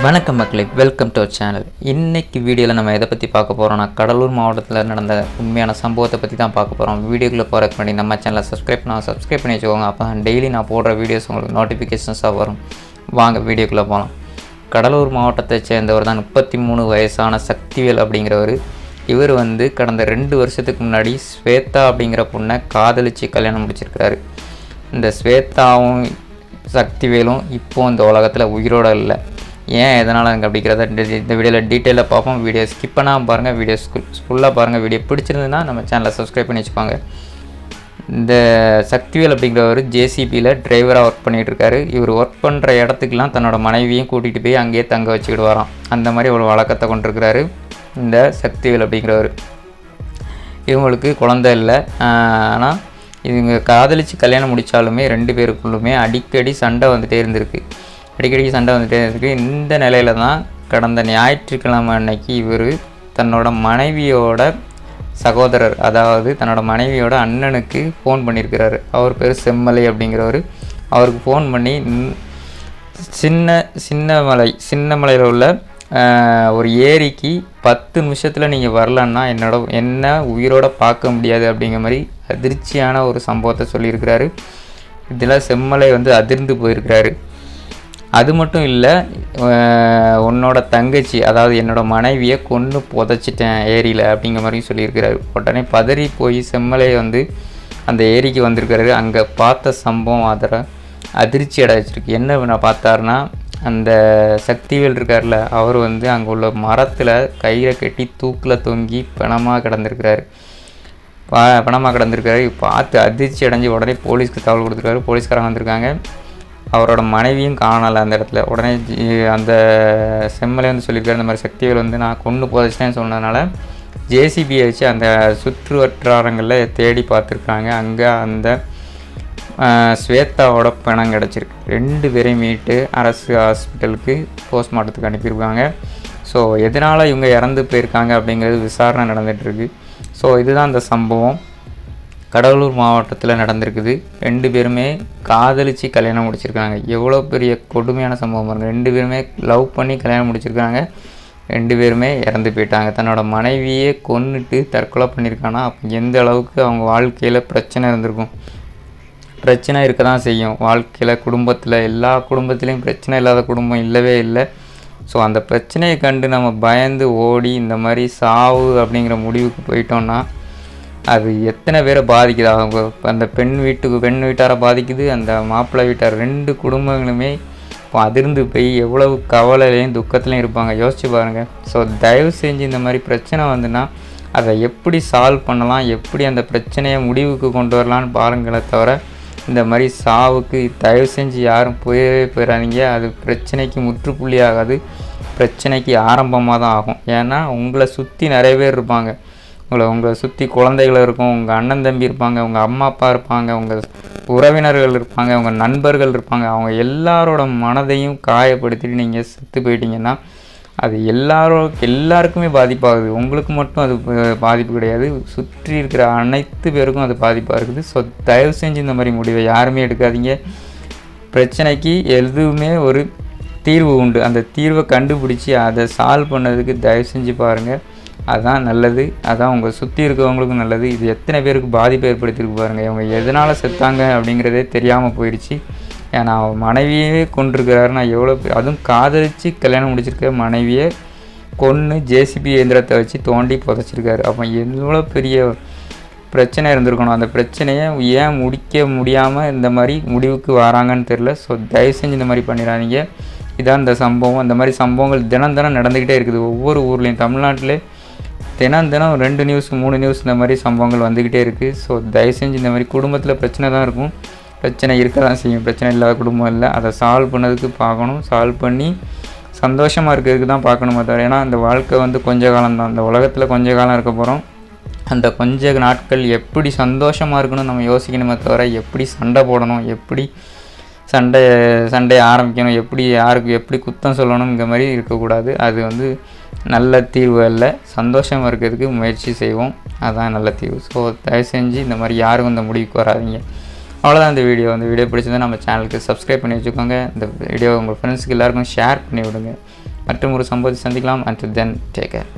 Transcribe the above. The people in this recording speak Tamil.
வணக்கம் மக்களை வெல்கம் டு அவர் சேனல் இன்றைக்கு வீடியோவில் நம்ம எதை பற்றி பார்க்க போகிறோம்னா கடலூர் மாவட்டத்தில் நடந்த உண்மையான சம்பவத்தை பற்றி தான் பார்க்க போகிறோம் வீடியோக்குள்ளே போகிறதுக்கு முன்னாடி நம்ம சேனலை சப்ஸ்கிரைப் பண்ண சப்ஸ்கிரைப் பண்ணி வச்சுக்கோங்க. அப்போ டெய்லி நான் போடுற வீடியோஸ் உங்களுக்கு நோட்டிஃபிகேஷன்ஸாக வரும். வாங்க வீடியோக்குள்ளே போகலாம் கடலூர் மாவட்டத்தை சேர்ந்தவர் தான் முப்பத்தி மூணு வயசான சக்திவேல் அப்படிங்கிறவர். இவர் வந்து கடந்த ரெண்டு வருஷத்துக்கு முன்னாடி ஸ்வேதா அப்படிங்கிற பொண்ணை காதலிச்சு கல்யாணம் முடிச்சிருக்காரு இந்த ஸ்வேதாவும் சக்திவேலும் இப்போ இந்த உலகத்தில் உயிரோட இல்லை. ஏன் எதனால் அங்கே அப்படிங்கிறத இந்த வீடியோவில் டீட்டெயிலாக பார்ப்போம். வீடியோ ஸ்கிப் பண்ணாமல் பாருங்கள் வீடியோ ஃபுல்லாக பாருங்கள் வீடியோ பிடிச்சிருந்ததுன்னா நம்ம சேனலை சப்ஸ்கிரைப் பண்ணி வச்சுப்பாங்க இந்த சக்திவேல் அப்படிங்கிறவர் ஜேசிபியில் டிரைவராக ஒர்க் பண்ணிகிட்ருக்காரு இவர் ஒர்க் பண்ணுற இடத்துக்குலாம் தன்னோட மனைவியும் கூட்டிகிட்டு போய் அங்கேயே தங்க வச்சுக்கிட்டு அந்த மாதிரி ஒரு வழக்கத்தை கொண்டிருக்கிறாரு இந்த சக்திவேல் அப்படிங்கிறவர். இவங்களுக்கு குழந்தை இல்லை. ஆனால் இவங்க காதலித்து கல்யாணம் முடித்தாலுமே ரெண்டு பேருக்குள்ளுமே அடிக்கடி சண்டை வந்துகிட்டே இருந்திருக்கு. அடிக்கடி சண்டை வந்துகிட்டே இருக்குது இந்த நிலையில தான் கடந்த ஞாயிற்றுக்கிழமை அன்னைக்கு இவர் தன்னோட மனைவியோட சகோதரர் அதாவது தன்னோட மனைவியோட அண்ணனுக்கு ஃபோன் பண்ணியிருக்கிறாரு. அவர் பேர் செம்மலை அப்படிங்கிறவர். அவருக்கு ஃபோன் பண்ணி சின்ன சின்னமலை சின்னமலையில் உள்ள ஒரு ஏரிக்கு பத்து நிமிஷத்தில் நீங்கள் வரலன்னா என்னோட என்ன உயிரோட பார்க்க முடியாது அப்படிங்கிற மாதிரி அதிர்ச்சியான ஒரு சம்பவத்தை சொல்லியிருக்கிறாரு. இதில் செம்மலை வந்து அதிர்ந்து போயிருக்கிறாரு. அது மட்டும் இல்லை உன்னோட தங்கச்சி அதாவது என்னோட மனைவியை கொன்று புதைச்சிட்டேன் ஏரியில் அப்படிங்கிற மாதிரியும் சொல்லியிருக்கிறாரு. உடனே பதறி போய் செம்மலை வந்து அந்த ஏரிக்கு வந்திருக்காரு அங்கே பார்த்த சம்பவம் அதில் அதிர்ச்சி அடைச்சிருக்கு என்ன நான் பார்த்தாருன்னா அந்த சக்திவேல் இருக்கார்ல அவர் வந்து அங்கே உள்ள மரத்தில் கயிறை கட்டி தூக்கில் தொங்கி பிணமாக கிடந்திருக்கிறாரு. பா பணமாக கிடந்திருக்காரு பார்த்து அதிர்ச்சி அடைஞ்சு உடனே போலீஸ்க்கு தகவல் கொடுத்துருக்காரு. போலீஸ்காரங்க வந்திருக்காங்க. அவரோட மனைவியும் காணலை அந்த இடத்துல. உடனே ஜி- அந்த செம்மலை வந்து சொல்லியிருக்காரு இந்த மாதிரி சக்திகள் வந்து நான் கொண்டு புதைச்சிட்டேன்னு சொன்னதுனால ஜேசிபியை வச்சு அந்த சுற்று வட்டாரங்களில் தேடி பார்த்துருக்காங்க. அங்கே அந்த ஸ்வேதாவோட பணம் கிடச்சிருக்கு. ரெண்டு பேரையும் மீட்டு அரசு ஹாஸ்பிட்டலுக்கு போஸ்ட்மார்ட்டத்துக்கு அனுப்பியிருக்காங்க. ஸோ எதனால் இவங்க இறந்து போயிருக்காங்க அப்படிங்கிறது விசாரணை நடந்துகிட்ருக்கு ஸோ இதுதான் அந்த சம்பவம். கடலூர் மாவட்டத்தில் நடந்திருக்குது. ரெண்டு பேருமே காதலிச்சு கல்யாணம் முடிச்சிருக்காங்க. எவ்வளோ பெரிய கொடுமையான சம்பவம் பாருங்கள் ரெண்டு பேருமே லவ் பண்ணி கல்யாணம் முடிச்சிருக்காங்க. ரெண்டு பேருமே இறந்து போயிட்டாங்க. தன்னோட மனைவியே கொன்னுட்டு தற்கொலை பண்ணியிருக்கானா அப்போ எந்த அளவுக்கு அவங்க வாழ்க்கையில் பிரச்சனை இருந்திருக்கும்? பிரச்சனை இருக்க தான் செய்யும். வாழ்க்கையில் குடும்பத்தில் எல்லா குடும்பத்துலேயும் பிரச்சனை இல்லாத குடும்பம் இல்லவே இல்லை. ஸோ அந்த பிரச்சனையை கண்டு நம்ம பயந்து ஓடி இந்த மாதிரி சாவு அப்படிங்கிற முடிவுக்கு போயிட்டோன்னா அது எத்தனை பேரை பாதிக்குது? அவங்க அந்த பெண் வீட்டுக்கு பெண் வீட்டாரை பாதிக்குது அந்த மாப்பிள்ளை வீட்டார் ரெண்டு குடும்பங்களுமே இப்போ அதிர்ந்து போய் எவ்வளவு கவலையிலையும் துக்கத்துலையும் இருப்பாங்க. யோசிச்சு பாருங்கள் ஸோ தயவு செஞ்சு இந்த மாதிரி பிரச்சனை வந்துன்னா அதை எப்படி சால்வ் பண்ணலாம்? எப்படி அந்த பிரச்சனையை முடிவுக்கு கொண்டு வரலான்னு பாருங்களே தவிர இந்த மாதிரி சாவுக்கு தயவு செஞ்சு யாரும் போயவே போயிடாதீங்க. அது பிரச்சனைக்கு முற்றுப்புள்ளி ஆகாது பிரச்சனைக்கு ஆரம்பமாக தான் ஆகும். ஏன்னா உங்களை சுற்றி நிறைய பேர் இருப்பாங்க. உங்களை உங்களை சுற்றி குழந்தைகள் இருக்கும் உங்கள் அண்ணன் தம்பி இருப்பாங்க உங்கள் அம்மா அப்பா இருப்பாங்க உங்கள் உறவினர்கள் இருப்பாங்க உங்கள் நண்பர்கள் இருப்பாங்க அவங்க எல்லாரோட மனதையும் காயப்படுத்திட்டு நீங்கள் செத்து போயிட்டீங்கன்னா அது எல்லாரும் எல்லாருக்குமே பாதிப்பாகுது. உங்களுக்கு மட்டும் அது பாதிப்பு கிடையாது. சுற்றி இருக்கிற அனைத்து பேருக்கும் அது பாதிப்பாக இருக்குது. ஸோ தயவு செஞ்சு இந்த மாதிரி முடிவை யாருமே எடுக்காதீங்க. பிரச்சனைக்கு எதுவுமே ஒரு தீர்வு உண்டு. அந்த தீர்வை கண்டுபிடிச்சி அதை சால்வ் பண்ணதுக்கு தயவு செஞ்சு பாருங்கள் அதுதான் நல்லது. அதான் உங்கள் சுற்றி இருக்கிறவங்களுக்கும் நல்லது. இது எத்தனை பேருக்கு பாதிப்பு ஏற்படுத்தியிருக்கு பாருங்கள் இவங்க எதனால் செத்தாங்க அப்படிங்கிறதே தெரியாமல் போயிடுச்சு. ஏன்னா அவன் மனைவியே கொண்டிருக்கிறாரு நான் எவ்வளோ அதுவும் காதலிச்சு கல்யாணம் முடிச்சிருக்க மனைவியை கொன்று ஜேசிபி இயந்திரத்தை வச்சு தோண்டி புதைச்சிருக்காரு. அப்போ எவ்வளோ பெரிய பிரச்சனை இருந்திருக்கணும். அந்த பிரச்சனையை ஏன் முடிக்க முடியாமல் இந்த மாதிரி முடிவுக்கு வராங்கன்னு தெரில ஸோ தயவு செஞ்சு இந்த மாதிரி பண்ணிடாதீங்க. இதான் இந்த சம்பவம். இந்த மாதிரி சம்பவங்கள் தினம் தினம் நடந்துக்கிட்டே இருக்குது. ஒவ்வொரு ஊர்லேயும். தமிழ்நாட்டிலே தினம் தினம் ரெண்டு நியூஸ் மூணு நியூஸ் இந்த மாதிரி சம்பவங்கள் வந்துக்கிட்டே இருக்குது ஸோ தயவு செஞ்சு இந்த மாதிரி குடும்பத்தில் பிரச்சனை தான் இருக்கும். பிரச்சனை இருக்க தான் செய்யும். பிரச்சனை இல்லாத குடும்பம் இல்லை. அதை சால்வ் பண்ணதுக்கு பார்க்கணும். சால்வ் பண்ணி சந்தோஷமாக இருக்கிறதுக்கு தான் பார்க்கணுமே தவிர ஏன்னா அந்த வாழ்க்கை வந்து கொஞ்ச காலம் தான். அந்த உலகத்தில் கொஞ்ச காலம் இருக்க போகிறோம் அந்த கொஞ்ச நாட்கள் எப்படி சந்தோஷமாக இருக்கணும் நம்ம யோசிக்கணுமே தவிர எப்படி சண்டை போடணும் எப்படி சண்டை சண்டையை ஆரம்பிக்கணும் எப்படி யாருக்கு எப்படி குத்தம் சொல்லணுங்கிற மாதிரி இருக்கக்கூடாது. அது வந்து நல்ல தீர்வு அல்ல சந்தோஷமாக இருக்கிறதுக்கு முயற்சி செய்வோம். அதுதான் நல்ல தீர்வு. ஸோ தயவு செஞ்சு இந்த மாதிரி யாரும் இந்த முடிவுக்கு வராதிங்க. அவ்வளோதான் இந்த வீடியோ. இந்த வீடியோ பிடிச்சிருந்தா நம்ம சேனலுக்கு சப்ஸ்கிரைப் பண்ணி வச்சுக்கோங்க. இந்த வீடியோ உங்கள் ஃப்ரெண்ட்ஸுக்கு எல்லாருக்கும் ஷேர் பண்ணி விடுங்க. மற்றும் ஒரு சம்பவத்தை சந்திக்கலாம். And then take care